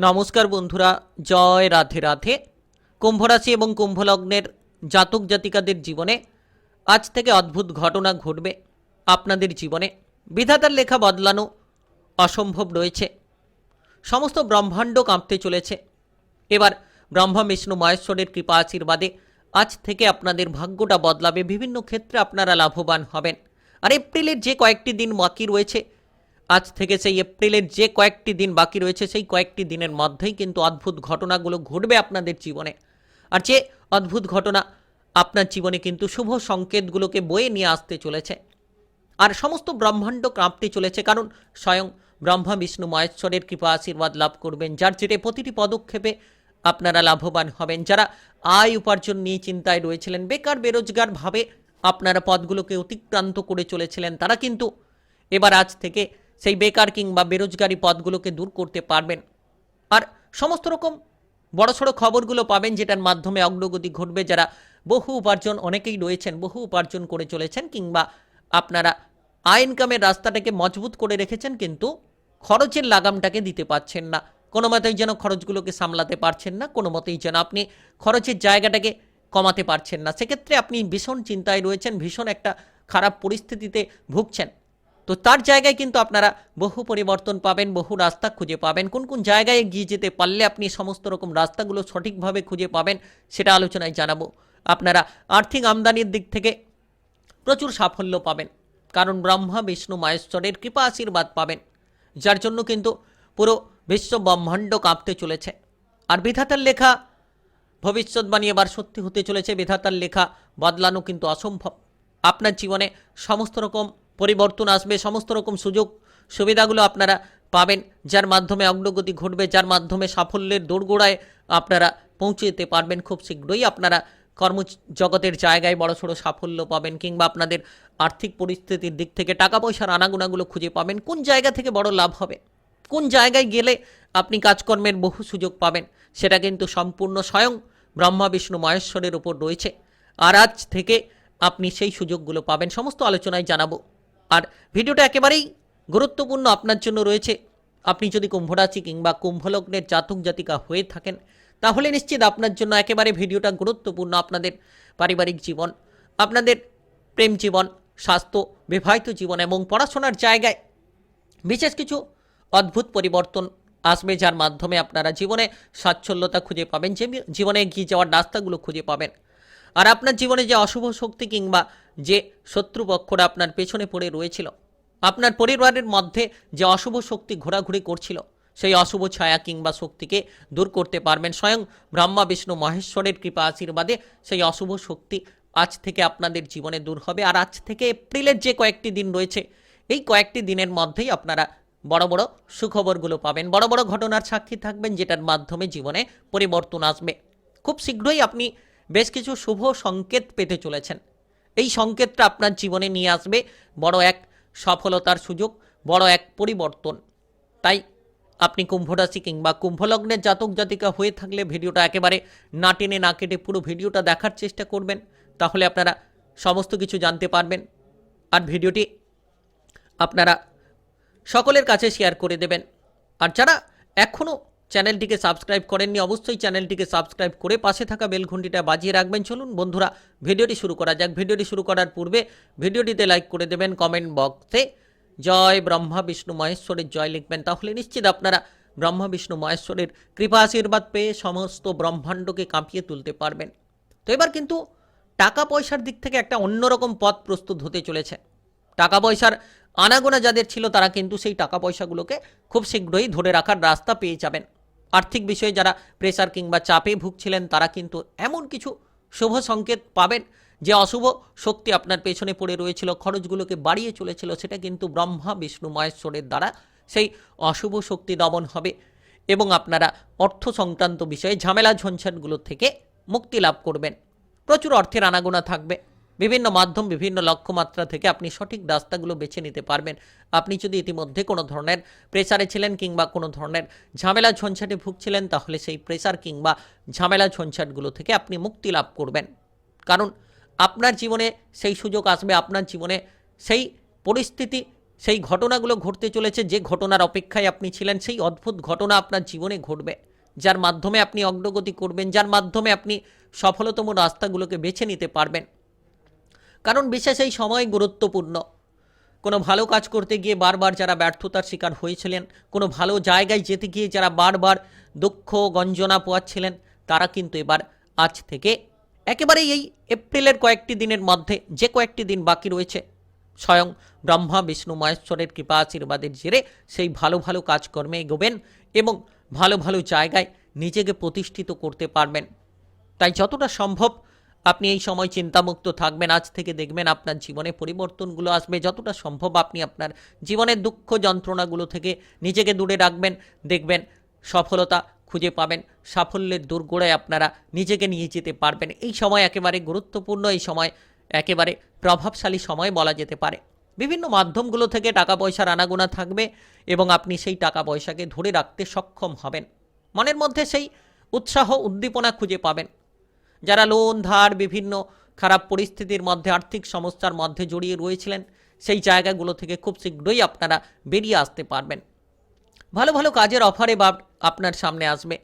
নমস্কার বন্ধুরা, জয় রাধে রাধে। কুম্ভ রাশি এবং কুম্ভ লগ্নের জাতক জাতিকাদের জীবনে আজ থেকে অদ্ভুত ঘটনা ঘটবে আপনাদের জীবনে। বিধাতার লেখা বদলানো অসম্ভব রয়েছে। সমস্ত ব্রহ্মাণ্ড কাঁপতে চলেছে। এবার ব্রহ্মা, বিষ্ণু, মহেশ্বরের কৃপা আশীর্বাদে আজ থেকে আপনাদের ভাগ্যটা বদলাবে। বিভিন্ন ক্ষেত্রে আপনারা লাভবান হবেন। আর এপ্রিলের যে কয়েকটি দিন বাকি রয়েছে আজ থেকে সেই এপ্রিলের যে কয়েকটি দিন বাকি রয়েছে, সেই কয়েকটি দিনের মধ্যেই কিন্তু অদ্ভুত ঘটনাগুলো ঘটবে আপনাদের জীবনে। আর যে অদ্ভুত ঘটনা আপনার জীবনে কিন্তু শুভ সংকেতগুলোকে বয়ে নিয়ে আসতে চলেছে। আর সমস্ত ব্রহ্মাণ্ড কাঁপতে চলেছে, কারণ স্বয়ং ব্রহ্মা, বিষ্ণু, মহেশ্বরের কৃপা, আশীর্বাদ লাভ করবেন, যার জেরে প্রতিটি পদক্ষেপে আপনারা লাভবান হবেন। যারা আয় উপার্জন নিয়ে চিন্তায় রয়েছিলেন, বেকার বেরোজগারভাবে আপনারা পদগুলোকে অতিক্রান্ত করে চলেছিলেন, তারা কিন্তু এবার আজ থেকে সেই বেকার কিংবা বেরোজগারি পদগুলোকে দূর করতে পারবেন। আর সমস্ত রকম বড়সড় খবরগুলো পাবেন যেটার মাধ্যমে অগ্রগতি ঘটবে। যারা বহু উপার্জন অনেকেই রয়েছেন, বহু উপার্জন করে চলেছেন কিংবা আপনারা আয় ইনকামের রাস্তাটাকে মজবুত করে রেখেছেন কিন্তু খরচের লাগামটাকে দিতে পারছেন না। কোনো মতেই যেন খরচগুলোকে সামলাতে পারছেন না, কোনো মতেই যেন আপনি খরচের জায়গাটাকে কমাতে পারছেন না। সেক্ষেত্রে আপনি ভীষণ চিন্তায় রয়েছেন, ভীষণ একটা খারাপ পরিস্থিতিতে ভুগছেন। তো তার জায়গায় কিন্তু আপনারা বহু পরিবর্তন পাবেন, বহু রাস্তা খুঁজে পাবেন। কোন কোন জায়গায় গিয়ে যেতে পারলে আপনি সমস্ত রকম রাস্তাগুলো সঠিকভাবে খুঁজে পাবেন, সেটা আলোচনায় জানাব। আপনারা আর্থিক আমদানির দিক থেকে প্রচুর সাফল্য পাবেন, কারণ ব্রহ্মা, বিষ্ণু মায়েশ্বরের কৃপা আশীর্বাদ পাবেন, যার জন্য কিন্তু পুরো বিশ্ব ব্রহ্মাণ্ড কাঁপতে চলেছে। আর বিধাতার লেখা ভবিষ্যৎবাণী এবার সত্যি হতে চলেছে, বিধাতার লেখা বদলানো কিন্তু অসম্ভব। আপনার জীবনে সমস্ত রকম পরিবর্তন আসবে, সমস্ত রকম সুযোগ সুবিধাগুলো আপনারা পাবেন, যার মাধ্যমে অগ্রগতি ঘটবে, যার মাধ্যমে সাফল্যের দোরগোড়ায় আপনারা পৌঁছে যেতে পারবেন খুব শীঘ্রই। আপনারা কর্মজগতের জায়গায় বড়সড় সাফল্য পাবেন, কিংবা আপনাদের আর্থিক পরিস্থিতির দিক থেকে টাকা পয়সার আনাগোনাগুলো খুঁজে পাবেন, কোন জায়গা থেকে বড় লাভ হবে, কোন জায়গায় গেলে আপনি কাজকর্মের বহু সুযোগ পাবেন, সেটা কিন্তু সম্পূর্ণ স্বয়ং ব্রহ্মা, বিষ্ণু, মহেশ্বরের উপর রয়েছে। আর আজ থেকে আপনি সেই সুযোগগুলো পাবেন, সমস্ত আলোচনায় জানাব। আর ভিডিওটা একেবারেই গুরুত্বপূর্ণ আপনার জন্য রয়েছে। আপনি যদি কুম্ভরাশি কিংবা কুম্ভলগ্নের জাতক জাতিকা হয়ে থাকেন, তাহলে নিশ্চিত আপনার জন্য একেবারে ভিডিওটা গুরুত্বপূর্ণ আপনাদের পারিবারিক জীবন, আপনাদের প্রেম জীবন, স্বাস্থ্য, বিবাহিত জীবন এবং পড়াশোনার জায়গায় বিশেষ কিছু অদ্ভুত পরিবর্তন আসবে যার মাধ্যমে আপনারা জীবনে সাচ্ছল্যতা খুঁজে পাবেন জীবনে এগিয়ে যাওয়ার রাস্তাগুলো খুঁজে পাবেন। আর আপনার জীবনে যে অশুভ শক্তি কিংবা যে শত্রুপক্ষরা আপনার পেছনে পড়ে রয়েছিল, আপনার পরিবারের মধ্যে যে অশুভ শক্তি ঘোরাঘুরি করছিল, সেই অশুভ ছায়া কিংবা শক্তিকে দূর করতে পারবেন। স্বয়ং ব্রহ্মা, বিষ্ণু, মহেশ্বরের কৃপা আশীর্বাদে সেই অশুভ শক্তি আজ থেকে আপনাদের জীবনে দূর হবে। আর আজ থেকে এপ্রিলের যে কয়েকটি দিন রয়েছে, এই কয়েকটি দিনের মধ্যেই আপনারা বড় বড় সুখবরগুলো পাবেন। বড় বড় ঘটনার সাক্ষী থাকবেন, যেটার মাধ্যমে জীবনে পরিবর্তন আসবে। খুব শীঘ্রই আপনি বেশ কিছু শুভ সংকেত পেতে চলেছেন। এই সংকেতটা আপনার জীবনে নিয়ে আসবে, বড় এক সফলতার সুযোগ, বড় এক পরিবর্তন। তাই আপনি কুম্ভরাশি কিংবা কুম্ভলগ্নের জাতক জাতিকা হয়ে থাকলে ভিডিওটা একেবারে না টেনে না কেটে পুরো ভিডিওটা দেখার চেষ্টা করবেন, তাহলে আপনারা সমস্ত কিছু জানতে পারবেন। আর ভিডিওটি আপনারা সকলের কাছে শেয়ার করে দেবেন। আর যারা এখনও চ্যানেলটিকে সাবস্ক্রাইব করেননি, অবশ্যই চ্যানেলটিকে সাবস্ক্রাইব করে পাশে থাকা বেল ঘন্টিটা বাজিয়ে রাখবেন। চলুন বন্ধুরা, ভিডিওটি শুরু করা যাক। ভিডিওটি শুরু করার পূর্বে ভিডিওটিতে লাইক করে দেবেন কমেন্ট বক্সে। জয় ব্রহ্মা, বিষ্ণু, মহেশ্বরের জয় লিখবেন। তাহলে নিশ্চিত আপনারা ব্রহ্মা, বিষ্ণু, মহেশ্বরের কৃপা আশীর্বাদ পেয়ে সমস্ত ব্রহ্মাণ্ডকে কাঁপিয়ে তুলতে পারবেন। তো এবার কিন্তু টাকা পয়সার দিক থেকে একটা অন্যরকম পথ প্রস্তুত হতে চলেছে। টাকা পয়সার আনাগোনা যাদের ছিল তারা কিন্তু সেই টাকা পয়সাগুলোকে খুব শীঘ্রই ধরে রাখার রাস্তা পেয়ে যাবেন। আর্থিক বিষয়ে যারা প্রেসার কিংবা চাপে ভুগছিলেন, তারা কিন্তু এমন কিছু শুভ সংকেত পাবেন যে অশুভ শক্তি আপনার পেছনে পড়ে রয়েছিল, খরচগুলোকে বাড়িয়ে চলেছিল, সেটা কিন্তু ব্রহ্মা, বিষ্ণু, মহেশ্বরের দ্বারা সেই অশুভ শক্তি দমন হবে এবং আপনারা অর্থ সংক্রান্ত বিষয়ে ঝামেলা ঝঞ্ঝাটগুলো থেকে মুক্তি লাভ করবেন। প্রচুর অর্থের আনাগোনা থাকবে। বিভিন্ন মাধ্যম, বিভিন্ন লক্ষ্যমাত্রা থেকে আপনি সঠিক রাস্তাগুলো বেছে নিতে পারবেন। আপনি যদি ইতিমধ্যে কোনো ধরনের প্রেসারে ছিলেন কিংবা কোনো ধরনের ঝামেলা ঝঞ্ঝাটে ভুগছিলেন, তাহলে সেই প্রেসার কিংবা ঝামেলা ঝঞ্ঝাটগুলো থেকে আপনি মুক্তি লাভ করবেন। কারণ আপনার জীবনে সেই সুযোগ আসবে, আপনার জীবনে সেই পরিস্থিতি, সেই ঘটনাগুলো ঘটতে চলেছে, যে ঘটনার অপেক্ষায় আপনি ছিলেন, সেই অদ্ভুত ঘটনা আপনার জীবনে ঘটবে। যার মাধ্যমে আপনি অগ্রগতি করবেন, যার মাধ্যমে আপনি সফলতম রাস্তাগুলোকে বেছে নিতে পারবেন। কারণ বিশেষ এই সময় গুরুত্বপূর্ণ। কোনো ভালো কাজ করতে গিয়ে বারবার যারা ব্যর্থতার শিকার হয়েছিলেন, কোনো ভালো জায়গায় যেতে গিয়ে যারা বারবার দুঃখ, গঞ্জনা পোয়াচ্ছিলেন, তারা কিন্তু এবার আজ থেকে একেবারেই এই এপ্রিলের কয়েকটি দিনের মধ্যে যে কয়েকটি দিন বাকি রয়েছে, স্বয়ং ব্রহ্মা, বিষ্ণু, মহেশ্বরের কৃপা, আশীর্বাদের জেরে সেই ভালো ভালো কাজকর্মে এগোবেন এবং ভালো ভালো জায়গায় নিজেকে প্রতিষ্ঠিত করতে পারবেন। তাই যতটা সম্ভব আপনি এই সময় চিন্তামুক্ত থাকবেন, আজ থেকে দেখবেন আপনার জীবনে পরিবর্তনগুলো আসবে, যতটা সম্ভব আপনি আপনার জীবনের দুঃখ যন্ত্রণাগুলো থেকে নিজেকে দূরে রাখবেন, দেখবেন সফলতা খুঁজে পাবেন, সাফল্যের দোরগোড়ায় আপনারা নিজেকে নিয়ে যেতে পারবেন। এই সময় একেবারে গুরুত্বপূর্ণ, এই সময় একেবারে প্রভাবশালী সময় বলা যেতে পারে। বিভিন্ন মাধ্যমগুলো থেকে টাকা পয়সার আনাগোনা থাকবে এবং আপনি সেই টাকা পয়সাকে ধরে রাখতে সক্ষম হবেন। মনের মধ্যে সেই উৎসাহ, উদ্দীপনা খুঁজে পাবেন। যারা লোন ধার, বিভিন্ন খারাপ পরিস্থিতির মধ্যে, আর্থিক সমস্যার মধ্যে জড়িয়ে রয়েছিলেন, সেই জায়গাগুলো থেকে খুব শীঘ্রই আপনারা বেরিয়ে আসতে পারবেন। ভালো ভালো কাজের অফারে বা আপনার সামনে আসবে।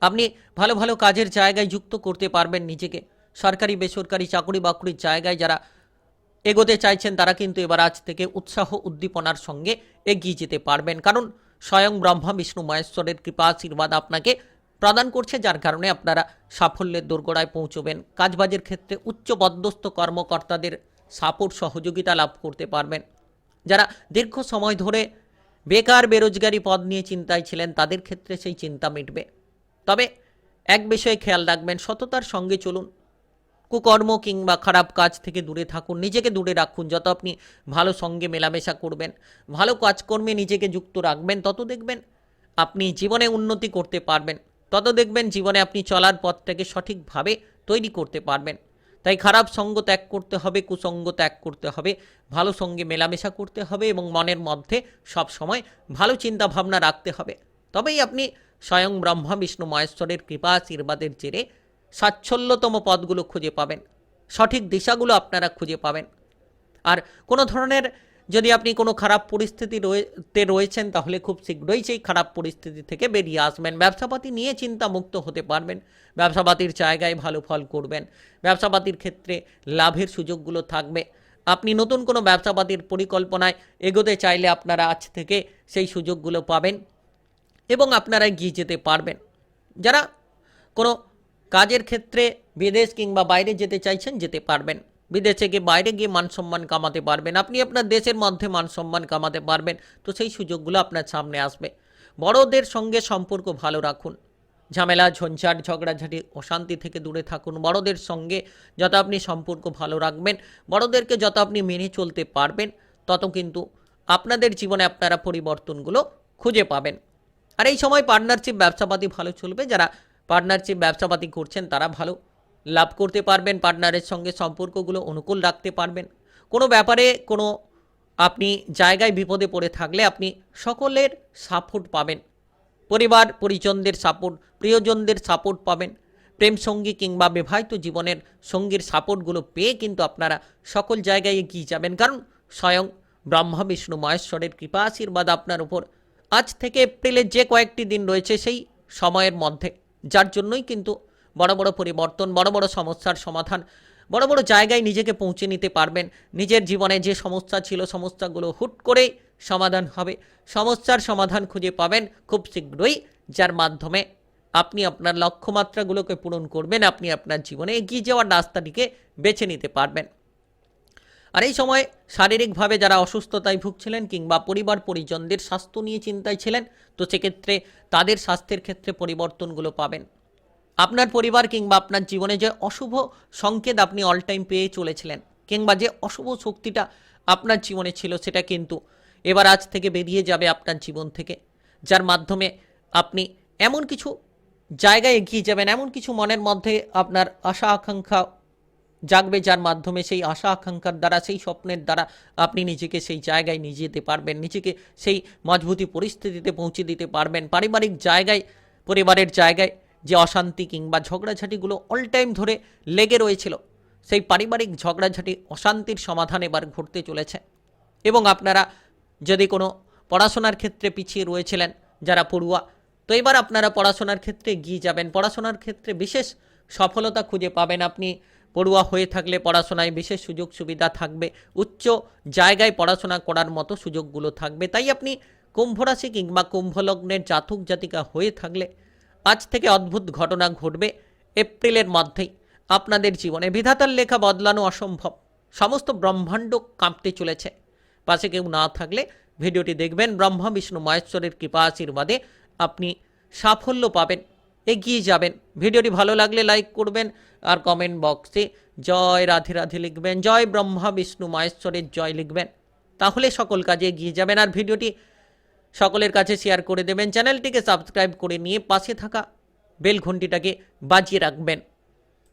আপনি ভালো ভালো কাজের জায়গায় যুক্ত করতে পারবেন নিজেকে। সরকারি, বেসরকারি চাকরি বাকরির জায়গায় যারা এগোতে চাইছেন, তারা কিন্তু এবার আজ থেকে উৎসাহ উদ্দীপনার সঙ্গে এগিয়ে যেতে পারবেন। কারণ স্বয়ং ব্রহ্মা, বিষ্ণু, মহেশ্বরের কৃপা, আশীর্বাদ আপনাকে প্রদান করছে, যার কারণে আপনারা সাফল্যের দোরগোড়ায় পৌঁছবেন। কাজবাজের ক্ষেত্রে উচ্চ পদস্থ কর্মকর্তাদের সাপোর্ট, সহযোগিতা লাভ করতে পারবেন। যারা দীর্ঘ সময় ধরে বেকার বেরোজগারি পদ নিয়ে চিন্তায় ছিলেন, তাদের ক্ষেত্রে সেই চিন্তা মিটবে। তবে এক বিষয়ে খেয়াল রাখবেন, সততার সঙ্গে চলুন। কুকর্ম কিংবা খারাপ কাজ থেকে দূরে থাকুন, নিজেকে দূরে রাখুন। যত আপনি ভালো সঙ্গে মেলামেশা করবেন, ভালো কাজকর্মে নিজেকে যুক্ত রাখবেন, তত দেখবেন আপনি জীবনে উন্নতি করতে পারবেন। তত দেখবেন জীবনে আপনি চলার পথটাকে সঠিকভাবে তৈরি করতে পারবেন। তাই খারাপ সঙ্গ ত্যাগ করতে হবে, কুসঙ্গ ত্যাগ করতে হবে, ভালো সঙ্গে মেলামেশা করতে হবে এবং মনের মধ্যে সব সময় ভালো চিন্তা ভাবনা রাখতে হবে। তবেই আপনি স্বয়ং ব্রহ্মা, বিষ্ণু, মহেশ্বরের কৃপা, আশীর্বাদের জেরে সাচ্ছল্যতম পদগুলো খুঁজে পাবেন। সঠিক দিশাগুলো আপনারা খুঁজে পাবেন। আর কোনো ধরনের যদি আপনি কোনো খারাপ পরিস্থিতি রয়েতে রয়েছেন, তাহলে খুব শীঘ্রই সেই খারাপ পরিস্থিতি থেকে বেরিয়ে আসবেন। ব্যবসাপাতি নিয়ে চিন্তামুক্ত হতে পারবেন। ব্যবসাপাতির জায়গায় ভালো ফল করবেন। ব্যবসাপাতির ক্ষেত্রে লাভের সুযোগগুলো থাকবে। আপনি নতুন কোনো ব্যবসাপাতির পরিকল্পনায় এগোতে চাইলে আপনারা আজ থেকে সেই সুযোগগুলো পাবেন এবং আপনারা এগিয়ে যেতে পারবেন। যারা কোনো কাজের ক্ষেত্রে বিদেশ কিংবা বাইরে যেতে চাইছেন, যেতে পারবেন। বিদেশে গিয়ে বাইরে গিয়ে মান সম্মান কামাতে পারবেন। আপনি আপনার দেশের মধ্যে মান সম্মান কামাতে পারবেন। তো সেই সুযোগগুলো আপনার সামনে আসবে। বড়দের সঙ্গে সম্পর্ক ভালো রাখুন। ঝামেলা, ঝঞ্ঝাট, ঝগড়াঝাটি, অশান্তি থেকে দূরে থাকুন। বড়দের সঙ্গে যত আপনি সম্পর্ক ভালো রাখবেন, বড়দেরকে যত আপনি মেনে চলতে পারবেন, তত কিন্তু আপনাদের জীবনে আপনারা পরিবর্তনগুলো খুঁজে পাবেন। আর এই সময় পার্টনারশিপ ব্যবসাপাতি ভালো চলবে। যারা পার্টনারশিপ ব্যবসাপাতি করছেন, তারা ভালো। লাভ করতে পারবেন, পার্টনারের সঙ্গে সম্পর্কগুলো অনুকূল রাখতে পারবেন। কোনো ব্যাপারে কোনো আপনি জায়গায় বিপদে পড়ে থাকলে আপনি সকলের সাপোর্ট পাবেন। পরিবার পরিজনদের সাপোর্ট, প্রিয়জনদের সাপোর্ট পাবেন। প্রেম সঙ্গী কিংবা বিবাহিত জীবনের সঙ্গীর সাপোর্টগুলো পেয়ে কিন্তু আপনারা সকল জায়গায় এগিয়ে যাবেন। কারণ স্বয়ং ব্রহ্মা, বিষ্ণু, মহেশ্বরের কৃপা, আশীর্বাদ আপনার উপর। আজ থেকে এপ্রিলের যে কয়েকটি দিন রয়েছে সেই সময়ের মধ্যে, যার জন্যই কিন্তু বড় বড় পরিবর্তন, বড় বড় সমস্যার সমাধান, বড় বড় জায়গায় নিজেকে পৌঁছে নিতে পারবেন। নিজের জীবনে যে সমস্যা ছিল, সমস্যাগুলো হুট করে সমাধান হবে। সমস্যার সমাধান খুঁজে পাবেন খুব শীঘ্রই, যার মাধ্যমে আপনি আপনার লক্ষ্যমাত্রাগুলোকে পূরণ করবেন, আপনি আপনার জীবনে এগিয়ে যাওয়ার রাস্তাটিকে বেছে নিতে পারবেন। আর এই সময় শারীরিকভাবে যারা অসুস্থতায় ভুগছিলেন কিংবা পরিবার পরিজনদের স্বাস্থ্য নিয়ে চিন্তায় ছিলেন, তো সেক্ষেত্রে তাদের স্বাস্থ্যের ক্ষেত্রে পরিবর্তনগুলো পাবেন। আপনার পরিবার কিংবা আপনার জীবনে যে অশুভ সংকেত আপনি অল টাইম পেয়ে চলেছিলেন, কিংবা যে অশুভ শক্তিটা আপনার জীবনে ছিল, সেটা কিন্তু এবার আজ থেকে বেরিয়ে যাবে আপনার জীবন থেকে, যার মাধ্যমে আপনি এমন কিছু জায়গায় এগিয়ে যাবেন, এমন কিছু মনের মধ্যে আপনার আশা আকাঙ্ক্ষা জাগবে, যার মাধ্যমে সেই আশা আকাঙ্ক্ষার দ্বারা, সেই স্বপ্নের দ্বারা আপনি নিজেকে সেই জায়গায় নিয়ে যেতে পারবেন, নিজেকে সেই মজবুতি পরিস্থিতিতে পৌঁছে দিতে পারবেন, পারিবারিক জায়গায়, পরিবারের জায়গায় যে অশান্তি কিংবা ঝগড়াঝাটিগুলো অল টাইম ধরে লেগে রয়েছিল, সেই পারিবারিক ঝগড়াঝাটি অশান্তির সমাধান এবার ঘটতে চলেছে। এবং আপনারা যদি কোনো পড়াশোনার ক্ষেত্রে পিছিয়ে রয়েছিলেন, যারা পড়ুয়া, তো এবার আপনারা পড়াশোনার ক্ষেত্রে গিয়ে যাবেন। পড়াশোনার ক্ষেত্রে বিশেষ সফলতা খুঁজে পাবেন আপনি। পড়ুয়া হয়ে থাকলে পড়াশোনায় বিশেষ সুযোগ সুবিধা থাকবে। উচ্চ জায়গায় পড়াশোনা করার মতো সুযোগগুলো থাকবে। তাই আপনি কুম্ভ রাশি কিংবা কুম্ভলগ্নের জাতক জাতিকা হয়ে থাকলে আজ থেকে অদ্ভুত ঘটনা ঘটবে এপ্রিলের মধ্যেই। আপনাদের জীবনে বিধাতার লেখা বদলানো অসম্ভব। সমস্ত ব্রহ্মাণ্ড কাঁপতে চলেছে। পাশে কেউ না থাকলে ভিডিওটি দেখবেন। ব্রহ্মা, বিষ্ণু, মহেশ্বরের কৃপা আশীর্বাদে আপনি সাফল্য পাবেন, এগিয়ে যাবেন। ভিডিওটি ভালো লাগলে লাইক করবেন আর কমেন্ট বক্সে জয় রাধে রাধে লিখবেন, জয় ব্রহ্মা, বিষ্ণু, মহেশ্বরের জয় লিখবেন। তাহলে সকল কাজে এগিয়ে যাবেন আর ভিডিওটি সকলের কাছে শেয়ার করে দেবেন। চ্যানেলটিকে সাবস্ক্রাইব করে নিয়ে পাশে থাকা বেল ঘন্টিটাকে বাজিয়ে রাখবেন।